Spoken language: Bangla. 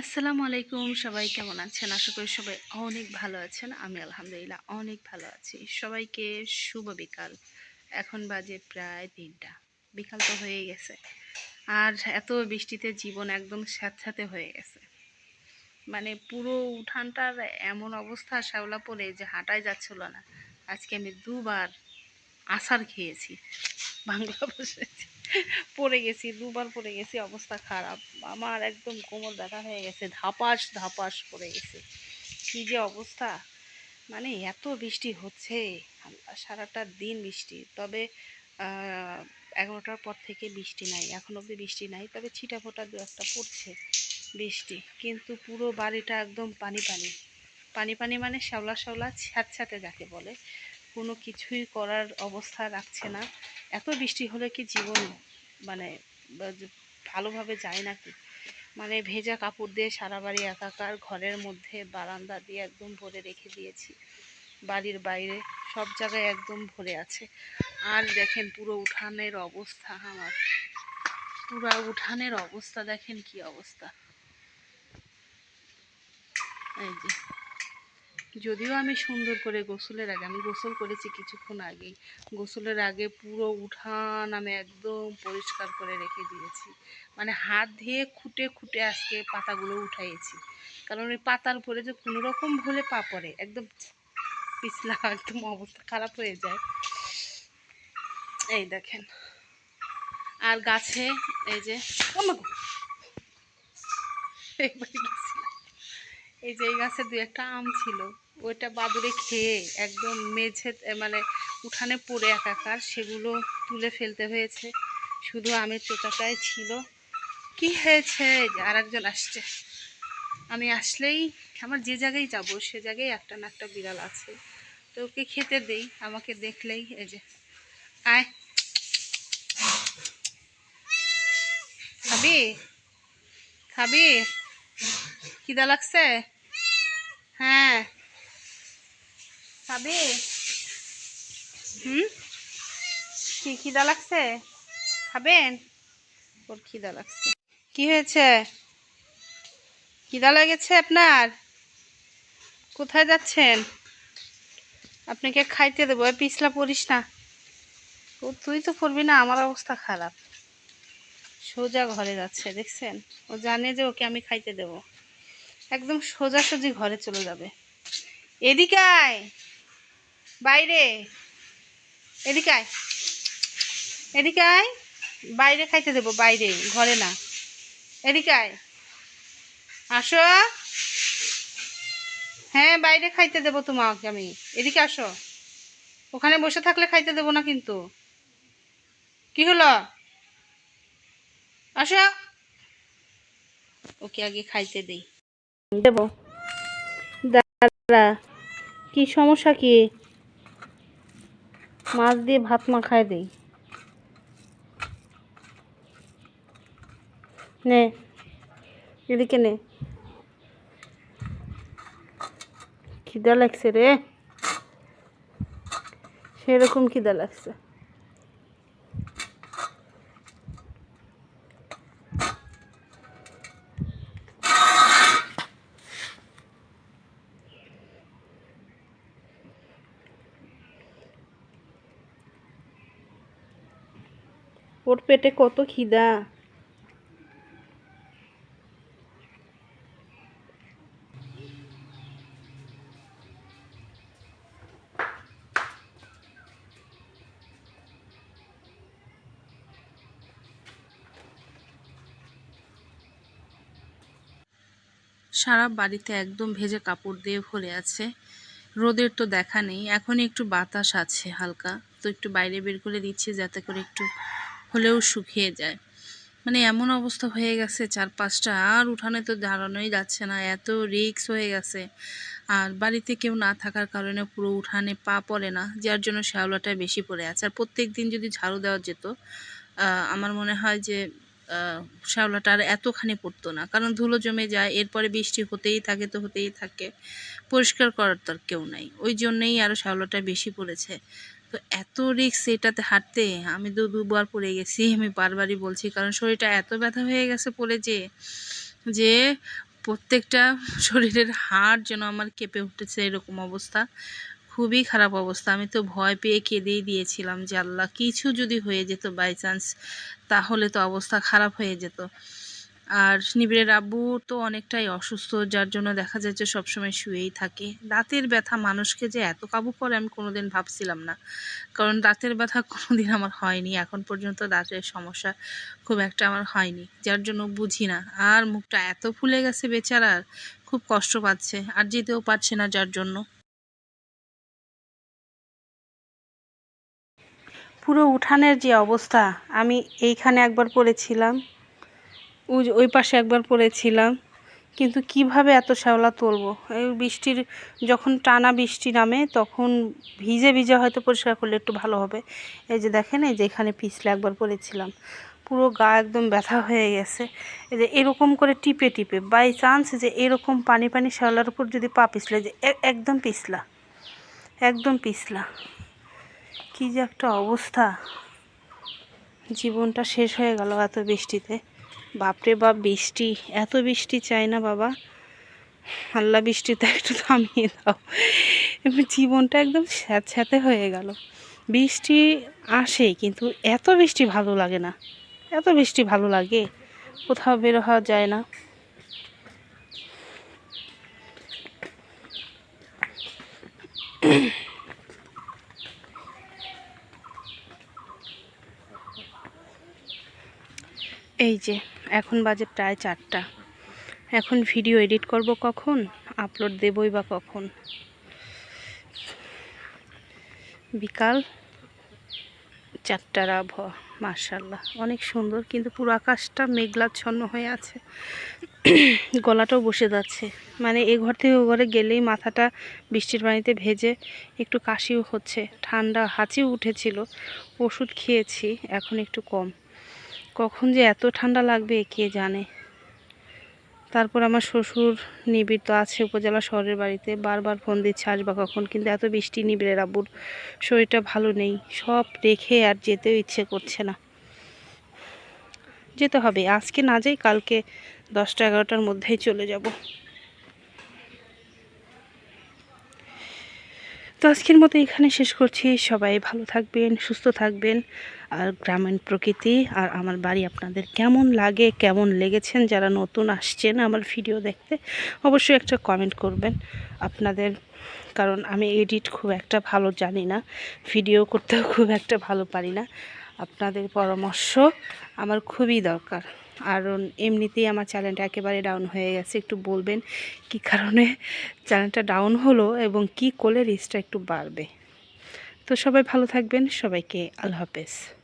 আসসালামু আলাইকুম, সবাই কেমন আছেন? আশা করি সবাই অনেক ভালো আছেন। আমি আলহামদুলিল্লাহ অনেক ভালো আছি। সবাইকে শুভ বিকাল। এখন বাজে প্রায় তিনটা। বিকাল তো হয়ে গেছে। আর এত বৃষ্টিতে জীবন একদম স্যাঁতস্যাঁতে হয়ে গেছে। মানে পুরো উঠানটার এমন অবস্থা শ্যাওলা পড়ে যে হাঁটাই যাচ্ছিল না। আজকে আমি দুবার আসার খেয়েছি। বাংলা ভাষায়। পড়ে গেছি, দুবার পড়ে গেছি, অবস্থা খারাপ। আমার একদম কোমর ব্যথা হয়ে গেছে, ধাপাস ধাপাস পড়ে গেছে। কী যে অবস্থা? মানে এত বৃষ্টি হচ্ছে সারাটা দিন বৃষ্টি। তবে এগারোটার পর থেকে বৃষ্টি নাই, এখন অবধি বৃষ্টি নাই, তবে ছিটা ফোটা দু একটা পড়ছে বৃষ্টি। কিন্তু পুরো বাড়িটা একদম পানি পানি। পানি পানি মানে শ্যাওলা শ্যাওলা ছ্যাঁতছ্যাঁতে যাকে বলে। কোনো কিছুই করার অবস্থা রাখছে না। এত বৃষ্টি হলে কি জীবন মানে ভালোভাবে যায় নাকি মানে ভেজা কাপড় দিয়ে সারা বাড়ি একাকার ঘরের মধ্যে বারান্দা দিয়ে একদম ভরে রেখে দিয়েছি। বাড়ির বাইরে সব জায়গায় একদম ভরে আছে। আর দেখেন পুরো উঠানের অবস্থা আমার। পুরো উঠানের অবস্থা, দেখেন কি অবস্থা। এই যে। যদিও আমি সুন্দর করে গোসলের আগে, আমি গোসল করেছি কিছুক্ষণ আগেই। গোসলের আগে পুরো উঠান আমি একদম পরিষ্কার করে রেখে দিয়েছি। মানে হাত দিয়ে খুঁটে খুঁটে আজকে পাতাগুলো উঠাইয়েছি। কারণ ওই পাতার উপরে যে কোনো রকম ভুলে পা পড়ে, একদম পিছলা একদম অবস্থা খারাপ হয়ে যায়। এই দেখেন। আর গাছে এই যে এইবার গেছিলাম। এই যে এই গাছে দু একটা আম ছিল, ওইটা বাদুড়ে খেয়ে একদম মেঝে মানে উঠানে পড়ে একাকার, সেগুলো তুলে ফেলতে হয়েছে। শুধু আমের চোটাটাই ছিল। কি হয়েছে? আর একজন আসছে। আমি আসলেই, আমার যে জায়গায় যাব, সে জায়গায় একটা না একটা বিড়াল আছে। তো ওকে খেতে দেই, আমাকে দেখলেই এই যে, আয়। খাবি? খাবি? খিদা লাগছে? হ্যাঁ। খাবি? হুম? কি খিদা লাগছে? খাবেন? ওর খিদা লাগছে। কি হয়েছে? খিদা লেগেছে আপনার? কোথায় যাচ্ছেন? আপনাকে খাইতে দেবো পিছলা পড়িস না। ও, তুই তো পড়বি না, আমার অবস্থা খারাপ। সোজা ঘরে যাচ্ছে, দেখছেন? ও জানে যে ওকে আমি খাইতে দেব। একদম সোজাসুজি ঘরে চলে যাবে। এদিকে আয়। বাইরে। এদিকে আয়। এদিকে আয়। বাইরে খাইতে দেবো, বাইরে, ঘরে না। এদিকে আয়। আসো। হ্যাঁ বাইরে খাইতে দেবো তোমাকে আমি। এদিকে আসো। ওখানে বসে থাকলে খাইতে দেবো না কিন্তু। কি হলো? আসো। ওকে আগে খাইতে দেই। দেবো। দাঁড়া কি সমস্যা কি? মাছ দিয়ে ভাত মাখায় দেই। নে, এদিকে নে। খিদা লাগছে রে। সেরকম খিদা লাগছে। ওর পেটে কত খিদা। সারা বাড়িতে একদম ভেজে কাপড় দিয়ে ভরে আছে। রোদের তো দেখা নেই এখন একটু বাতাস আছে হালকা। তো একটু বাইরে বের করে দিচ্ছি, যাতে করে একটু হলেও শুকিয়ে যায়। মানে এমন অবস্থা হয়ে গেছে, চারপাশটা আর উঠানে তো দাঁড়ানোই যাচ্ছে না, এত রিক্স হয়ে গেছে। আর বাড়িতে কেউ না থাকার কারণে পুরো উঠানে পা পড়ে না, যার জন্য শ্যাওলাটা বেশি পড়ে আছে। আর প্রত্যেক দিন যদি ঝাড়ু দেওয়া যেত আমার মনে হয় যে শ্যাওলাটা আর এতখানি পড়তো না। কারণ ধুলো জমে যায়, এরপরে বৃষ্টি হতেই থাকে তো হতেই থাকে, পরিষ্কার করার তো কেউ নাই। ওই জন্যেই আরও শ্যাওলাটা বেশি পড়েছে। তো এত রিক্স এটাতে হাঁটতে, আমি দু দুবার পড়ে গেছি, আমি বারবারই বলছি, কারণ শরীরটা এত ব্যথা হয়ে গেছে পড়ে যে যে প্রত্যেকটা শরীরের হাড় যেন আমার কেঁপে উঠেছে এরকম অবস্থা। খুবই খারাপ অবস্থা। আমি তো ভয় পেয়ে কেঁদেই দিয়েছিলাম যে আল্লাহ, কিছু যদি হয়ে যেত বাই চান্স তাহলে তো অবস্থা খারাপ হয়ে যেত। আর নিবিড়ের আব্বু তো অনেকটাই অসুস্থ, যার জন্য দেখা যাচ্ছে সবসময় শুয়েই থাকে। দাঁতের ব্যথা মানুষকে যে এত কাবু করে আমি কোনোদিন ভাবছিলাম না। কারণ দাঁতের ব্যথা কোনোদিন আমার হয়নি, এখন পর্যন্ত দাঁতের সমস্যা খুব একটা আমার হয়নি, যার জন্য বুঝি না। আর মুখটা এত ফুলে গেছে বেচারার, খুব কষ্ট পাচ্ছে, আর যেতেও পারছে না যার জন্য। পুরো উঠানের যে অবস্থা, আমি এইখানে একবার পড়েছিলাম। ওই পাশে একবার পড়েছিলাম। কিন্তু কীভাবে এত শ্যাওলা তুলবো? এই বৃষ্টির যখন টানা বৃষ্টি নামে, তখন ভিজে ভিজে হয়তো পরিষ্কার করলে একটু ভালো হবে। এই যে দেখেন, এই যে এখানে পিছলে একবার পড়েছিলাম। পুরো গা একদম ব্যথা হয়ে গেছে। এই যে এরকম করে টিপে টিপে বাই চান্স যে এরকম পানি পানি শ্যাওলার উপর যদি পা পিছলে, যে একদম পিছলা। একদম পিছলা। কি যে একটা অবস্থা। জীবনটা শেষ হয়ে গেল এত বৃষ্টিতে। বাপরে বাপ, বৃষ্টি, এত বৃষ্টি চাই না বাবা। আল্লাহ বৃষ্টিতে একটু থামিয়ে দাও। জীবনটা একদম স্যাঁতস্যাঁতে হয়ে গেল। বৃষ্টি আসে, কিন্তু এত বৃষ্টি ভালো লাগে না। এত বৃষ্টি ভালো লাগে, কোথাও বের হওয়া যায় না। এই যে এখন বাজে প্রায় চারটা। এখন ভিডিও এডিট করব কখন? আপলোড দেবই বা কখন? বিকাল চারটার আবহাওয়া মার্শাল্লাহ অনেক সুন্দর, কিন্তু পুরো আকাশটা মেঘলাচ্ছন্ন হয়ে আছে। গলাটাও বসে যাচ্ছে। মানে এ ঘর থেকে ও ঘরে গেলেই মাথাটা বৃষ্টির পানিতে ভেজে একটু কাশিও হচ্ছে। ঠান্ডা হাঁচিও উঠেছিল। ওষুধ খেয়েছি, এখন একটু কম। কখন যে এত ঠান্ডা লাগবে, কে জানে? তারপর আমার শ্বশুর নিবিড় তো আছে উপজেলা শহরের বাড়িতে, বারবার ফোন দিচ্ছে, আসবা কখন? কিন্তু এত বৃষ্টি নিবিড়ের আব্বুর শরীরটা ভালো নেই, সব রেখে আর যেতেও ইচ্ছে করছে না। যেতে হবে, আজকে না যাই কালকে দশটা এগারোটার মধ্যেই চলে যাব। তো আজকের মতো এখানে শেষ করছি। সবাই ভালো থাকবেন, সুস্থ থাকবেন। আর গ্রামীণ প্রকৃতি আর আমার বাড়ি আপনাদের কেমন লাগে, কেমন লেগেছেন, যারা নতুন আসছেন আমার ভিডিও দেখতে, অবশ্যই একটা কমেন্ট করবেন আপনাদের। কারণ আমি এডিট খুব একটা ভালো জানি না ভিডিও করতেও খুব একটা ভালো পারি না। আপনাদের পরামর্শ আমার খুবই দরকার। আর এমনিতেই আমার চ্যানেলটা একেবারে ডাউন হয়ে গেছে। একটু বলবেন কি কারণে চ্যানেলটা ডাউন হলো এবং কি করলে রিচটা একটু বাড়বে। তো সবাই ভালো থাকবেন। সবাইকে আল্লাহ হাফেজ।